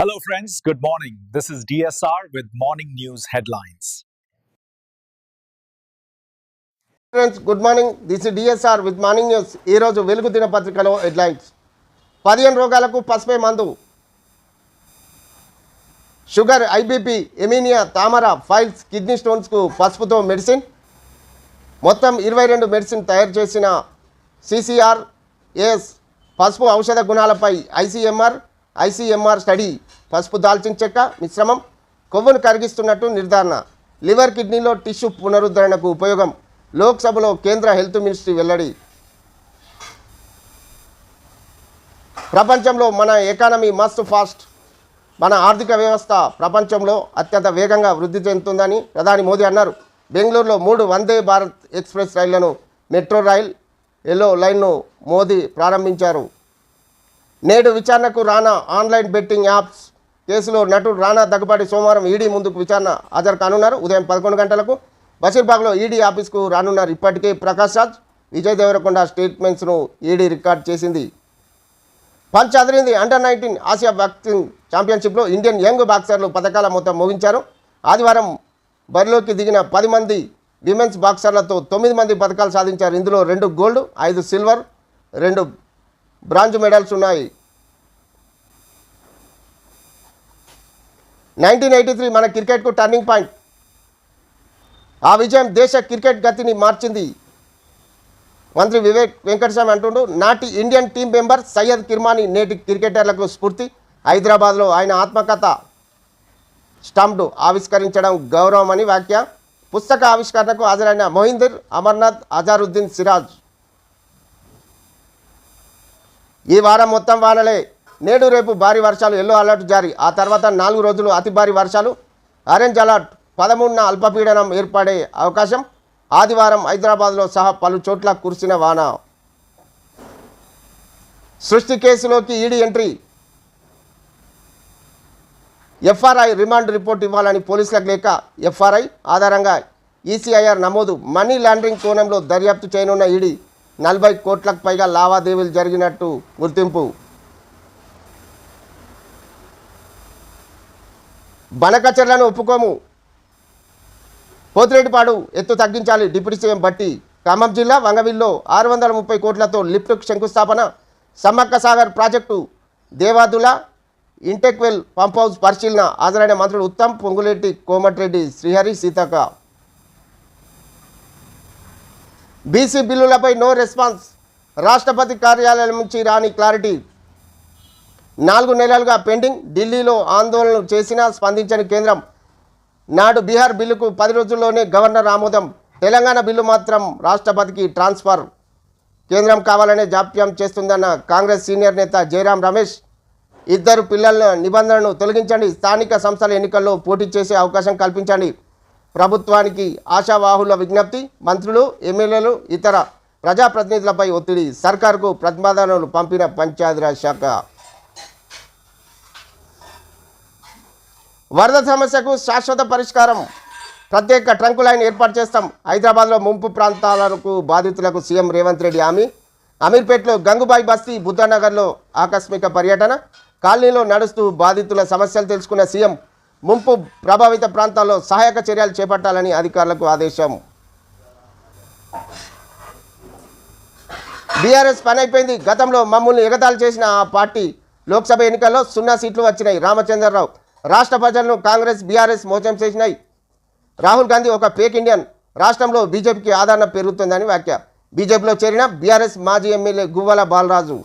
Hello, friends. Good morning. This is DSR with morning news headlines. Friends good morning this DSR with morning news ఈరోజు వెలుగు దినపత్రికలో headlines పదిహేను రోగాలకు పసుపే మందు sugar IBP ఎమీనియా తామర files kidney స్టోన్స్కు పసుపుతో medicine మొత్తం ఇరవై రెండు మెడిసిన్ తయారు చేసిన సిసిఆర్ఎస్ పసుపు ఔషధ గుణాలపై ఐసీఎంఆర్ ఐసీఎంఆర్ స్టడీ పసుపు దాల్చిన చెక్క మిశ్రమం కొవ్వును కరిగిస్తున్నట్టు నిర్ధారణ. లివర్ కిడ్నీలో టిష్యూ పునరుద్ధరణకు ఉపయోగం. లోక్సభలో కేంద్ర హెల్త్ మినిస్ట్రీ వెల్లడి. ప్రపంచంలో మన ఎకానమీ మస్ట్ ఫాస్ట్. మన ఆర్థిక వ్యవస్థ ప్రపంచంలో అత్యంత వేగంగా వృద్ధి చెందుతుందని ప్రధాని మోదీ అన్నారు. బెంగళూరులో మూడు వందే భారత్ ఎక్స్ప్రెస్ రైళ్ళను మెట్రో రైల్ ఎల్లో లైన్ను మోదీ ప్రారంభించారు. నేడు విచారణకు రానా ఆన్లైన్ బెట్టింగ్ యాప్స్ కేసులో నటుడు రానా దగ్గుపాటి సోమవారం ఈడీ ముందుకు విచారణ హాజరు కానున్నారు. ఉదయం పదకొండు గంటలకు బషీర్బాగ్లో ఈడీ ఆఫీస్కు రానున్నారు. ఇప్పటికే ప్రకాష్ రాజ్ విజయ్ దేవరకొండ స్టేట్మెంట్స్ను ఈడీ రికార్డ్ చేసింది. పంచ్ అదిరింది అండర్ నైన్టీన్ ఆసియా బాక్సింగ్ ఛాంపియన్షిప్లో ఇండియన్ యంగ్ బాక్సర్లు పథకాల మొత్తం ముగించారు. ఆదివారం బరిలోకి దిగిన పది మంది విమెన్స్ బాక్సర్లతో తొమ్మిది మంది పథకాలు సాధించారు. ఇందులో రెండు గోల్డ్ ఐదు సిల్వర్ రెండు బ్రాంజ్ మెడల్స్ ఉన్నాయి. నైన్టీన్ ఎయిటీ త్రీ మన క్రికెట్కు టర్నింగ్ పాయింట్. ఆ విజయం దేశ క్రికెట్ గతిని మార్చింది. మంత్రి వివేక్ వెంకటస్వామి అంటుండు నాటి Indian team member Syed Kirmani నేటి క్రికెటర్లకు స్ఫూర్తి. హైదరాబాద్లో ఆయన ఆత్మకథ స్టంప్డ్ ఆవిష్కరించడం గౌరవం అని వ్యాఖ్య. పుస్తక ఆవిష్కరణకు హాజరైన మొహిందర్ అమర్నాథ్ అజారుద్దీన్ సిరాజ్. ఈ వారం మొత్తం వానలే. నేడు రేపు భారీ వర్షాలు ఎల్లో అలర్ట్ జారీ. ఆ తర్వాత నాలుగు రోజులు అతి భారీ వర్షాలు. ఆరెంజ్ అలర్ట్ పదమూడున అల్పపీడనం ఏర్పడే అవకాశం. ఆదివారం హైదరాబాద్లో సహా పలు చోట్ల కురిసిన వాన. సృష్టి కేసులోకి ED entry. FRI remand report ఇవ్వాలని పోలీసులకు లేక ఎఫ్ఆర్ఐ ఆధారంగా ఈసీఐఆర్ నమోదు. మనీ లాండరింగ్ కోణంలో దర్యాప్తు చేయనున్న ఈడీ. నలభై కోట్లకు పైగా లావాదేవీలు జరిగినట్టు గుర్తింపు. బనకచర్లను ఒప్పుకోము. పోతిరెడ్డిపాడు ఎత్తు తగ్గించాలి. డిప్యూటీ సీఎం బట్టి ఖమ్మం జిల్లా వంగవిల్లో ఆరు వందల ముప్పై కోట్లతో లిఫ్ట్ శంకుస్థాపన. Sammakka Sagar project Devadula intake well pump house పరిశీలన. హాజరైన మంత్రులు ఉత్తమ్ పొంగులేటి కోమటిరెడ్డి శ్రీహరి సీతక్క. బీసీ బిల్లులపై నో రెస్పాన్స్. రాష్ట్రపతి కార్యాలయం నుంచి రాని క్లారిటీ. నాలుగు నెలలుగా పెండింగ్ ఢిల్లీలో ఆందోళనలు చేసినా స్పందించని కేంద్రం. నాడు బీహార్ బిల్లుకు పది రోజుల్లోనే గవర్నర్ ఆమోదం. తెలంగాణ బిల్లు మాత్రం రాష్ట్రపతికి ట్రాన్స్ఫర్. కేంద్రం కావాలనే జాప్యం చేస్తుందన్న కాంగ్రెస్ సీనియర్ నేత జయరాం రమేష్. ఇద్దరు పిల్లల నిబంధనను తొలగించండి. స్థానిక సంస్థల ఎన్నికల్లో పోటీ చేసే అవకాశం కల్పించండి. ప్రభుత్వానికి ఆశావాహుల విజ్ఞప్తి మంత్రులు ఎమ్మెల్యేలు ఇతర ప్రజాప్రతినిధులపై ఒత్తిడి సర్కార్కు ప్రతిపాదనలు పంపిన పంచాయతీరాజ్ శాఖ. వరద సమస్యకు శాశ్వత పరిష్కారం. ప్రత్యేక ట్రంకు లైన్ ఏర్పాటు చేస్తాం. హైదరాబాద్లో ముంపు ప్రాంతాలకు బాధితులకు సీఎం రేవంత్ రెడ్డి హామీ. అమీర్పేట్లో గంగుబాయి బస్తీ బుద్ధనగర్లో ఆకస్మిక పర్యటన. కాలనీలో నడుస్తూ బాధితుల సమస్యలు తెలుసుకున్న సీఎం ముంపు ప్రభావిత ప్రాంతాల్లో సహాయక చర్యలు చేపట్టాలని అధికారులకు ఆదేశం. బీఆర్ఎస్ పని అయిపోయింది గతంలో మమ్మల్ని ఎగతాలు చేసిన ఆ పార్టీ లోక్సభ ఎన్నికల్లో సున్నా సీట్లు వచ్చినాయి. రామచంద్రరావు రాష్ట్ర ప్రజలను కాంగ్రెస్ బీఆర్ఎస్ మోసం చేసినాయి. రాహుల్ గాంధీ ఒక ఫేక్ ఇండియన్. రాష్ట్రంలో బీజేపీకి ఆదరణ పెరుగుతుందని వ్యాఖ్య. బీజేపీలో చేరిన బీఆర్ఎస్ మాజీ ఎమ్మెల్యే గువ్వల బాలరాజు.